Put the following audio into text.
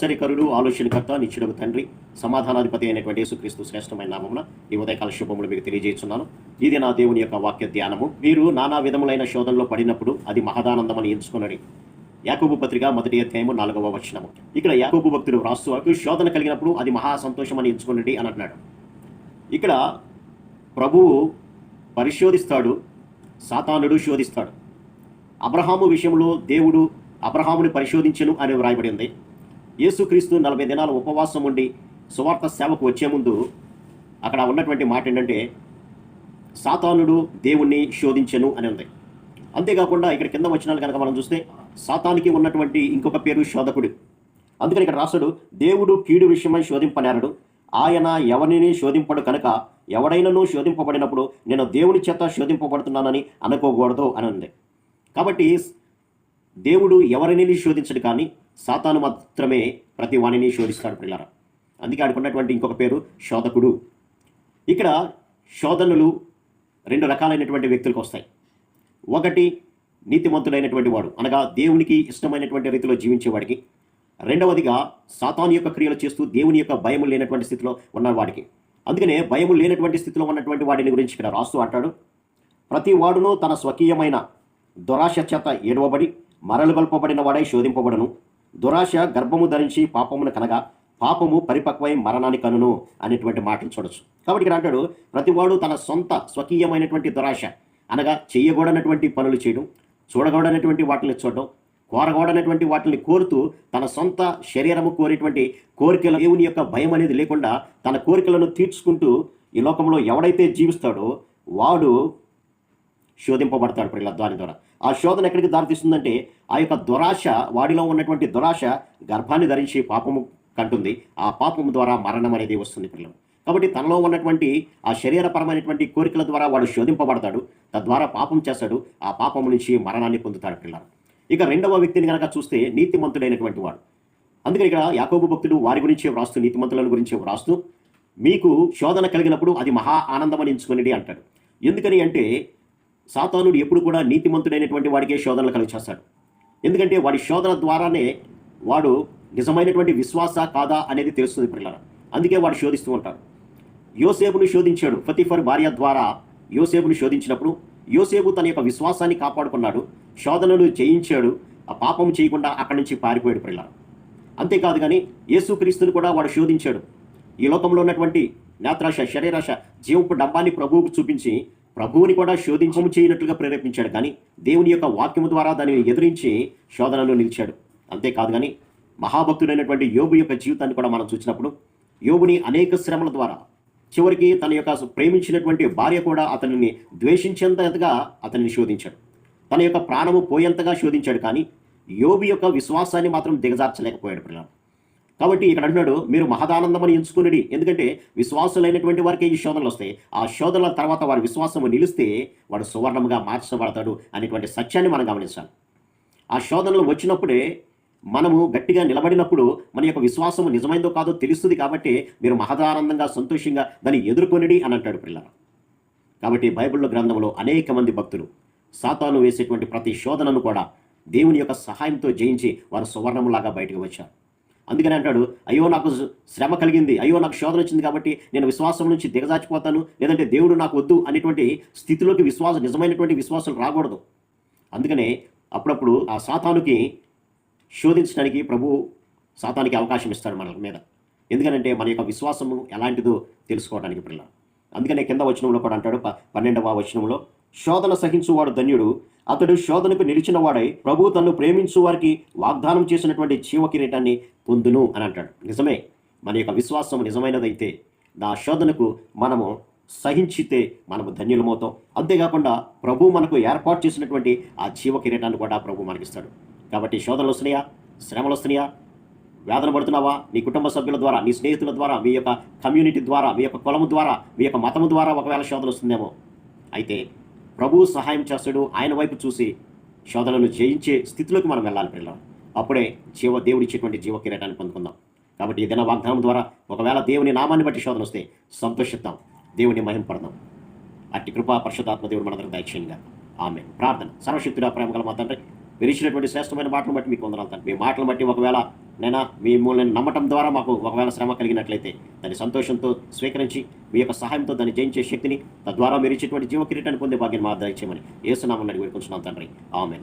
ఆశ్చర్యకరుడు ఆలోచనకర్త నిత్యుడకు తండ్రి సమాధానాధిపతి అయినటువంటి యేసుక్రీస్తు శ్రేష్టమైన నామమున ఈ ఉదయకాల శుభములు మీకు తెలియజేస్తున్నాను. ఇది నా దేవుని యొక్క వాక్య ధ్యానము. మీరు నానా విధములైన శోధనలో పడినప్పుడు అది మహదానందమని ఎంచుకున్నది యాకోబు పత్రిక మొదటి అధ్యాయము నాలుగవ వచనము. ఇక్కడ యాకోబు భక్తుడు రాస్తూ శోధన కలిగినప్పుడు అది మహా సంతోషం అని ఎంచుకున్నది అని అంటున్నాడు. ఇక్కడ ప్రభువు పరిశోధిస్తాడు సాతానుడు శోధిస్తాడు. అబ్రహాము విషయంలో దేవుడు అబ్రహాముని పరిశోధించను అని వ్రాయబడి ఉంది. యేసుక్రీస్తు నలభై దినాల ఉపవాసం ఉండి సువార్త సేవకు వచ్చే ముందు అక్కడ ఉన్నటువంటి మాట ఏంటంటే సాతానుడు దేవుణ్ణి శోధించను అని ఉంది. అంతేకాకుండా ఇక్కడ కింద వచ్చినాలు కనుక మనం చూస్తే సాతానికి ఉన్నటువంటి ఇంకొక పేరు శోధకుడు. అందుకని ఇక్కడ రాసుడు దేవుడు కీడు విషయమై శోధింపనేరడు. ఆయన ఎవరిని శోధింపడు కనుక ఎవడైనను శోధింపబడినప్పుడు నేను దేవుని చేత శోధింపబడుతున్నానని అనుకోకూడదు అని ఉంది. కాబట్టి దేవుడు ఎవరిని శోధించడు కానీ సాతాను మాత్రమే ప్రతి వాణిని శోధిస్తాడు పిల్లరా అందుకే ఆడుకున్నటువంటి ఇంకొక పేరు శోధకుడు. ఇక్కడ శోధనలు రెండు రకాలైనటువంటి వ్యక్తులకు వస్తాయి. ఒకటి నీతిమంతుడైనటువంటి వాడు అనగా దేవునికి ఇష్టమైనటువంటి రీతిలో జీవించేవాడికి. రెండవదిగా సాతాను యొక్క క్రియలు చేస్తూ దేవుని యొక్క భయము లేనటువంటి స్థితిలో ఉన్నవాడికి. అందుకనే భయము లేనటువంటి స్థితిలో ఉన్నటువంటి వాడిని గురించి ఇక్కడ రాస్తూ అంటాడు. ప్రతి వాడును తన స్వకీయమైన దురాశ చేత ఏడవబడి మరలు గొల్పబడిన వాడై శోధింపబడను. దురాశ గర్భము ధరించి పాపమును కనగా పాపము పరిపక్వై మరణాన్ని కనును అనేటువంటి మాటలు చూడొచ్చు. కాబట్టి ఇక్కడ అంటాడు ప్రతివాడు తన సొంత స్వకీయమైనటువంటి దురాశ అనగా చేయకూడనటువంటి పనులు చేయడం చూడకూడనటువంటి వాటిని చూడడం కోరకూడనటువంటి వాటిని కోరుతూ తన సొంత శరీరము కోరేటువంటి కోరికల దేవుని యొక్క భయం అనేది లేకుండా తన కోరికలను తీర్చుకుంటూ ఈ లోకంలో ఎవడైతే జీవిస్తాడో వాడు శోధింపబడతాడు ప్రియుల దాని ద్వారా. ఆ శోధన ఎక్కడికి దారితీస్తుందంటే ఆ యొక్క దురాశ వాడిలో ఉన్నటువంటి దురాశ గర్భాన్ని ధరించి పాపము కంటుంది. ఆ పాపము ద్వారా మరణం అనేది వస్తుంది పిల్లలు. కాబట్టి తనలో ఉన్నటువంటి ఆ శరీరపరమైనటువంటి కోరికల ద్వారా వాడు శోధింపబడతాడు. తద్వారా పాపం చేస్తాడు. ఆ పాపం నుంచి మరణాన్ని పొందుతాడు పిల్లలు. ఇక రెండవ వ్యక్తిని కనుక చూస్తే నీతిమంతుడైనటువంటి వాడు. అందుకని ఇక్కడ యాకోబు భక్తుడు వారి గురించి వ్రాస్తూ నీతిమంతుల గురించి వ్రాస్తూ మీకు శోధన కలిగినప్పుడు అది మహా ఆనందమని ఎంచుకునేది అంటాడు. ఎందుకని అంటే సాతానుడు ఎప్పుడు కూడా నీతిమంతుడైనటువంటి వాడికే శోధనలు కలిగచేస్తాడు ఎందుకంటే వాడి శోధన ద్వారానే వాడు నిజమైనటువంటి విశ్వాస కాదా అనేది తెలుస్తుంది పిల్లల అందుకే వాడు శోధిస్తూ ఉంటాడు. యోసేపును శోధించాడు ఫతిఫర్ భార్య ద్వారా యోసేపును శోధించినప్పుడు యోసేపు తన యొక్క విశ్వాసాన్ని కాపాడుకున్నాడు శోధనలు జయించాడు ఆ పాపం చేయకుండా అక్కడి నుంచి పారిపోయాడు పిల్లల అంతేకాదు కానీ యేసుక్రీస్తుని కూడా వాడు శోధించాడు. ఈ లోకంలో ఉన్నటువంటి నేత్రాశ శరీరాశ జీవపు డబ్బాన్ని ప్రభువుకు చూపించి ప్రభువుని కూడా శోధించము చేయనట్లుగా ప్రేరేపించాడు. కానీ దేవుని యొక్క వాక్యము ద్వారా దానిని ఎదిరించి శోధనలో నిలిచాడు. అంతేకాదు కానీ మహాభక్తుడైనటువంటి యోబు యొక్క జీవితాన్ని కూడా మనం చూసినప్పుడు యోబుని అనేక శ్రమల ద్వారా చివరికి తన యొక్క ప్రేమించినటువంటి భార్య కూడా అతనిని ద్వేషించేంతగా అతనిని శోధించాడు. తన యొక్క ప్రాణము పోయేంతగా శోధించాడు. కానీ యోబు యొక్క విశ్వాసాన్ని మాత్రం దిగజార్చలేకపోయాడు. పిల్లలు కాబట్టి ఇక్కడ అంటున్నాడు మీరు మహదానందమని ఎంచుకునేది ఎందుకంటే విశ్వాసులైనటువంటి వారికి ఈ శోధనలు వస్తాయి. ఆ శోధనల తర్వాత వారి విశ్వాసము నిలిస్తే వాడు సువర్ణముగా మార్చబడతాడు అనేటువంటి సత్యాన్ని మనం గమనించాలి. ఆ శోధనలు వచ్చినప్పుడే మనము గట్టిగా నిలబడినప్పుడు మన యొక్క విశ్వాసము నిజమైందో కాదో తెలుస్తుంది కాబట్టి మీరు మహదానందంగా సంతోషంగా దాన్ని ఎదుర్కొనిడి అని అంటాడు పిల్లలు కాబట్టి బైబిల్లో గ్రంథంలో అనేక మంది భక్తులు సాతాను వేసేటువంటి ప్రతి శోధనను కూడా దేవుని యొక్క సహాయంతో జయించి వారు సువర్ణములాగా బయటకు వచ్చారు. అందుకని అంటాడు అయ్యో నాకు శ్రమ కలిగింది. అయ్యో నాకు శోధన వచ్చింది కాబట్టి నేను విశ్వాసం నుంచి దిగజాచిపోతాను లేదంటే దేవుడు నాకు వద్దు అనేటువంటి స్థితిలోకి విశ్వాసం నిజమైనటువంటి విశ్వాసం రాకూడదు. అందుకనే అప్పుడప్పుడు ఆ సాతానుకి శోధించడానికి ప్రభు సాతానికి అవకాశం ఇస్తాడు మన మీద. ఎందుకనంటే మన యొక్క విశ్వాసము ఎలాంటిదో తెలుసుకోవడానికి పిల్లలు. అందుకనే కింద వచనంలో కూడా అంటాడు ప- పన్నెండవ వచనంలో శోధన సహించువాడు ధన్యుడు అతడు శోధనకు నిలిచినవాడై ప్రభు తన్ను ప్రేమించు వారికి వాగ్దానం చేసినటువంటి జీవ కిరీటాన్ని పొందును అని అంటాడు. నిజమే. మన యొక్క విశ్వాసం నిజమైనదైతే నా శోధనకు మనము సహించితే మనము ధన్యులమవుతాం. అంతేకాకుండా ప్రభు మనకు ఏర్పాటు చేసినటువంటి ఆ జీవ కిరీటాన్ని కూడా ప్రభు మనకిస్తాడు. కాబట్టి శోధనలు వస్తున్నాయా? శ్రమలు వస్తున్నాయా? వేదన పడుతున్నావా? నీ కుటుంబ సభ్యుల ద్వారా నీ స్నేహితుల ద్వారా మీ యొక్క కమ్యూనిటీ ద్వారా మీ యొక్క కులము ద్వారా మీ యొక్క మతము ద్వారా ఒకవేళ శోధన వస్తుందేమో. అయితే ప్రభువు సహాయం చేస్తాడు. ఆయన వైపు చూసి శోధనను జయించే స్థితిలోకి మనం వెళ్ళాలి పిల్లలు అప్పుడే జీవ దేవుడి ఇచ్చేటువంటి జీవ కిరీటాన్ని పొందుకుందాం. కాబట్టి ఏదైనా వాగ్దానం ద్వారా ఒకవేళ దేవుని నామాన్ని బట్టి శోధన వస్తే సంతోషిద్దాం. దేవుని మహింపడదాం అట్టి కృపా పరిశుధాత్మ దేవుడు మనందరికి దయచేయంగా. ఆమె ప్రార్థన. సర్వశక్తుడా ప్రేమ గల మా తండ్రి విరిచినటువంటి శ్రేష్టమైన మాటలు బట్టి మీకు వందనాలు తండ్రి. మీ మాటలు బట్టి ఒకవేళ నైనా మిమ్మల్ని నమ్మటం ద్వారా మాకు ఒకవేళ శ్రమ కలిగినట్లయితే దాన్ని సంతోషంతో స్వీకరించి మీ యొక్క సహాయంతో దాన్ని జయించే శక్తిని తద్వారా మీరు ఇచ్చేటువంటి జీవ కిరీటాన్ని పొందే భాగ్యం మా దయచేయమని ఏసునామని అడిగి వేడుకుంటున్నాం తండ్రి. ఆమె